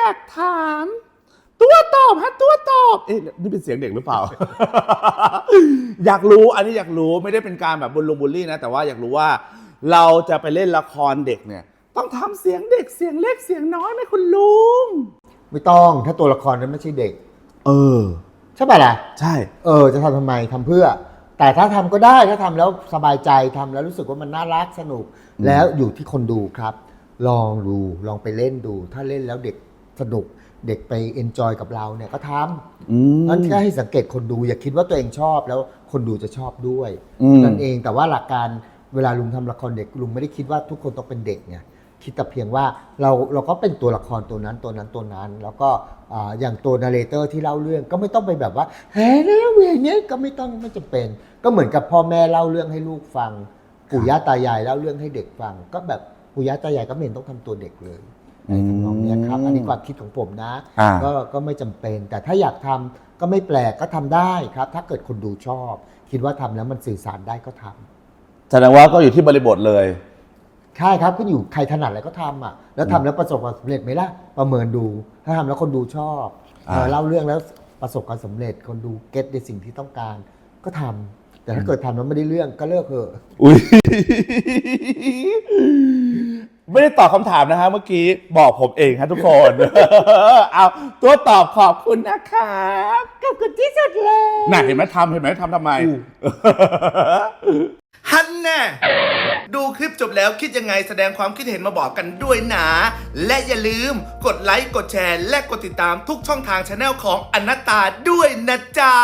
อยากถาม ตัวตอบฮะตัวตอบ เอ๊ะนี่เป็นเสียงเด็กหรือเปล่า อยากรู้อันนี้อยากรู้ไม่ได้เป็นการแบบบุลลงบุลลี่นะ แต่ว่าอยากรู้ว่า เราจะไปเล่นละครเด็กเนี่ย ต้องทำเสียงเด็กเสียงเล็กเสียงน้อยไหมคุณลุง ไม่ต้องถ้าตัวละครนั้นไม่ใช่เด็ก เออ ใช่ป่ะล่ะ ใช่ เออ จะทำทำไมทำเพื่อ แต่ถ้าทำก็ได้ถ้าทำแล้วสบายใจทำแล้วรู้สึกว่ามันน่ารักสนุก แล้วอยู่ที่คนดูครับ ลองดูลองไปเล่นดู ถ้าเล่นแล้วเด็ก สนุกเด็กไปเอนจอยกับเราเนี่ยก็ทอืมำนั่นแค่ให้สังเกตคนดูอย่าคิดว่าตัวเองชอบแล้วคนดูจะชอบด้วยอืมนั่นเองแต่ว่าหลักการเวลาลุงทำละครเด็กลุงไม่ได้คิดว่าทุกคนต้องเป็นเด็กไงคิดแต่เพียงว่าเราเราก็เป็นตัวละครตัวนั้นตัวนั้นตัวนั้น แล้วก็อ่าอย่างตัวนาร์เรเตอร์ที่เล่าเรื่องก็ไม่ต้องไปแบบว่าเฮ้ยแล้วอย่างเงี้ยก็ไม่ต้องไม่จำเป็น ก็เหมือนกับพ่อแม่เล่าเรื่องให้ลูกฟังปู่ย่าตายายเล่าเรื่องให้เด็กฟัง ก็แบบปู่ย่าตายายก็ไม่เห็นต้องทำตัวเด็กเลย ในทำนองเนี้ยครับอันนี้ความคิดของผมนะ อ่า ก็ก็ไม่จำเป็น แต่ถ้าอยากทำก็ไม่แปลกก็ทำได้ครับ ถ้าเกิดคนดูชอบ คิดว่าทำแล้วมันสื่อสารได้ก็ทำแสดงว่าก็อยู่ที่บริบทเลย ใช่ครับขึ้นอยู่ใครถนัดอะไรก็ทำอะแล้วทำแล้วประสบความสำเร็จไหมล่ะประเมินดู ถ้าทำแล้วคนดูชอบอ่า เออเล่าเรื่องแล้วประสบความสำเร็จคนดูเก็ตในสิ่งที่ต้องการก็ทำแต่ถ้าเกิดทำแล้วไม่ได้เรื่องก็เลิกเถอะ อุ้ย ไม่ได้ตอบคำถามนะฮะเมื่อกี้บอกผมเองครับทุกคน เอาตัวตอบขอบคุณนะครับขอบคุณที่สุดเลยน่ะเห็นไหมทำเห็นไหมทำทำไม ฮันแน่ดูคลิปจบแล้วคิดยังไงแสดงความคิดเห็นมาบอกกันด้วยนะ และอย่าลืมกดไลค์กดแชร์ และกดติดตามทุกช่องทางช anel ของอนัตตาด้วยนะจ๊ะ